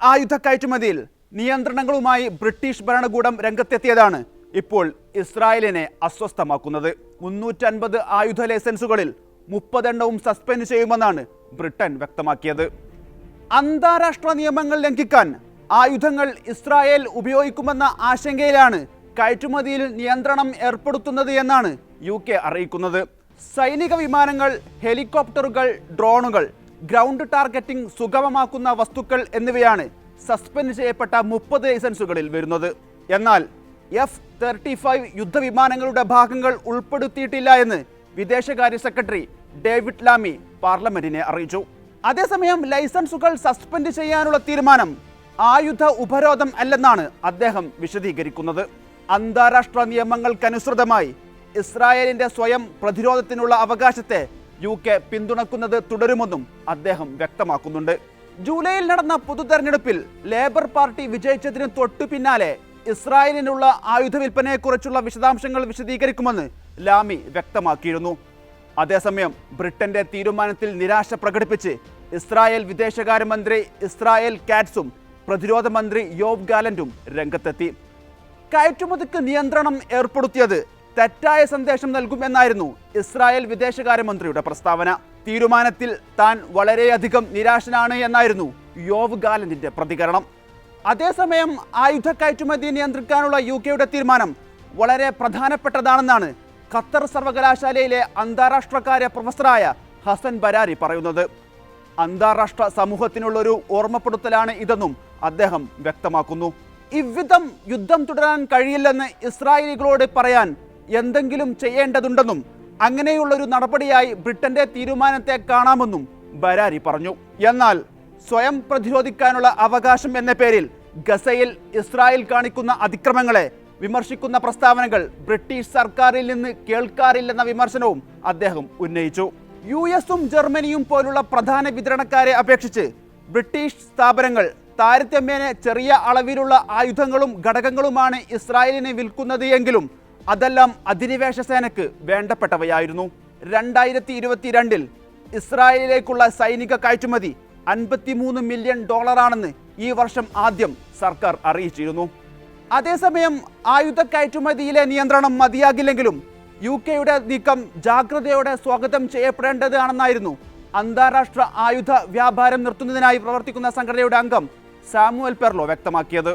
ആയുധ കയറ്റുമതിയിൽ നിയന്ത്രണങ്ങളുമായി ബ്രിട്ടീഷ് ഭരണകൂടം രംഗത്തെത്തിയതാണ് ഇപ്പോൾ ഇസ്രായേലിനെ അസ്വസ്ഥമാക്കുന്നത്. മുന്നൂറ്റൻപത് ആയുധ ലൈസൻസുകളിൽ മുപ്പതെണ്ണവും സസ്പെൻഡ് ചെയ്യുമെന്നാണ് ബ്രിട്ടൻ വ്യക്തമാക്കിയത്. അന്താരാഷ്ട്ര നിയമങ്ങൾ ലംഘിക്കാൻ ആയുധങ്ങൾ ഇസ്രായേൽ ഉപയോഗിക്കുമെന്ന ആശങ്കയിലാണ് കയറ്റുമതിയിൽ നിയന്ത്രണം ഏർപ്പെടുത്തുന്നത് എന്നാണ് യു കെ അറിയിക്കുന്നത്. സൈനിക വിമാനങ്ങൾ ഹെലികോപ്റ്ററുകൾ ഡ്രോണുകൾ ഗ്രൗണ്ട് ടാർഗറ്റിംഗ് സുഗമമാക്കുന്ന വസ്തുക്കൾ എന്നിവയാണ് സസ്പെൻഡ് ചെയ്യപ്പെട്ട മുപ്പത് ലൈസൻസുകളിൽ വരുന്നത്. എന്നാൽ എഫ് തേർട്ടി ഫൈവ് യുദ്ധവിമാനങ്ങളുടെ ഭാഗങ്ങൾ ഉൾപ്പെടുത്തിയിട്ടില്ല എന്ന് വിദേശകാര്യ സെക്രട്ടറി ഡേവിഡ് ലാമി പാർലമെന്റിനെ അറിയിച്ചു. അതേസമയം ലൈസൻസുകൾ സസ്പെൻഡ് ചെയ്യാനുള്ള തീരുമാനം ആയുധ ഉപരോധം അല്ലെന്നാണ് അദ്ദേഹം വിശദീകരിക്കുന്നത്. അന്താരാഷ്ട്ര നിയമങ്ങൾക്കനുസൃതമായി ഇസ്രായേലിന്റെ സ്വയം പ്രതിരോധത്തിനുള്ള അവകാശത്തെ യു കെ പിന്തുണക്കുന്നത് തുടരുമെന്നും അദ്ദേഹം വ്യക്തമാക്കുന്നുണ്ട്. ജൂലൈയിൽ നടന്ന പൊതു തെരഞ്ഞെടുപ്പിൽ ലേബർ പാർട്ടി വിജയിച്ചതിന് തൊട്ടു പിന്നാലെ ഇസ്രായേലിനുള്ള ആയുധ വിൽപ്പനയെക്കുറിച്ചുള്ള വിശദാംശങ്ങൾ വിശദീകരിക്കുമെന്ന് ലാമി വ്യക്തമാക്കിയിരുന്നു. അതേസമയം ബ്രിട്ടന്റെ തീരുമാനത്തിൽ നിരാശ പ്രകടിപ്പിച്ച് ഇസ്രായേൽ വിദേശകാര്യമന്ത്രി ഇസ്രായേൽ കാറ്റ്സും പ്രതിരോധ മന്ത്രി യോബ് ഗാലന്റും രംഗത്തെത്തി. കയറ്റുമതിക്ക് നിയന്ത്രണം ഏർപ്പെടുത്തിയത് തെറ്റായ സന്ദേശം നൽകുമെന്നായിരുന്നു ഇസ്രായേൽ വിദേശകാര്യമന്ത്രിയുടെ പ്രസ്താവന. തീരുമാനത്തിൽ താൻ വളരെയധികം നിരാശനാണ് എന്നായിരുന്നു യോവ് ഗാലന്റിന്റെ പ്രതികരണം. അതേസമയം ആയുധ കയറ്റുമതി നിയന്ത്രിക്കാനുള്ള യു കെയുടെ തീരുമാനം വളരെ പ്രധാനപ്പെട്ടതാണെന്നാണ് ഖത്തർ സർവകലാശാലയിലെ അന്താരാഷ്ട്രകാര്യ പ്രൊഫസറായ ഹസൻ ബരാരി പറയുന്നത്. അന്താരാഷ്ട്ര സമൂഹത്തിനുള്ളൊരു ഓർമ്മപ്പെടുത്തലാണ് ഇതെന്നും അദ്ദേഹം വ്യക്തമാക്കുന്നു. ഇவ்விധം യുദ്ധം തുടരാൻ കഴിയില്ലെന്ന് ഇസ്രായേലികളോട് പറയാൻ എന്തെങ്കിലും ചെയ്യേണ്ടതുണ്ടെന്നും അങ്ങനെയുള്ളൊരു നടപടിയായി ബ്രിട്ടന്റെ തീരുമാനത്തെ കാണാമെന്നും ബരാരി പറഞ്ഞു. എന്നാൽ സ്വയം പ്രതിരോധിക്കാനുള്ള അവകാശം എന്ന പേരിൽ ഗസയിൽ ഇസ്രായേൽ കാണിക്കുന്ന അതിക്രമങ്ങളെ വിമർശിക്കുന്ന പ്രസ്താവനകൾ ബ്രിട്ടീഷ് സർക്കാരിൽ നിന്ന് കേൾക്കാറില്ലെന്ന വിമർശനവും അദ്ദേഹം ഉന്നയിച്ചു. യു എസും ജർമ്മനിയും പോലുള്ള പ്രധാന വിതരണക്കാരെ അപേക്ഷിച്ച് ബ്രിട്ടീഷ് സ്ഥാപനങ്ങൾ താരതമ്യേന ചെറിയ അളവിലുള്ള ആയുധങ്ങളും ഘടകങ്ങളുമാണ് ഇസ്രായേലിനെ വിൽക്കുന്നത് എങ്കിലും അതെല്ലാം അധിനിവേശ സേനയ്ക്ക് വേണ്ടപ്പെട്ടവയായിരുന്നു. രണ്ടായിരത്തി ഇരുപത്തിരണ്ടിൽ ഇസ്രായേലിലേക്കുള്ള സൈനിക കയറ്റുമതി അൻപത്തിമൂന്ന് മില്യൺ ഡോളറാണെന്ന് ഈ വർഷം ആദ്യം സർക്കാർ അറിയിച്ചിരുന്നു. അതേസമയം ആയുധ കയറ്റുമതിയിലെ നിയന്ത്രണം മതിയാകില്ലെങ്കിലും യു കെയുടെ നീക്കം ജാഗ്രതയോടെ സ്വാഗതം ചെയ്യപ്പെടേണ്ടതാണെന്നായിരുന്നു അന്താരാഷ്ട്ര ആയുധ വ്യാപാരം നിർത്തുന്നതിനായി പ്രവർത്തിക്കുന്ന സംഘടനയുടെ അംഗം സാമുവൽ പെർലോ വ്യക്തമാക്കിയത്.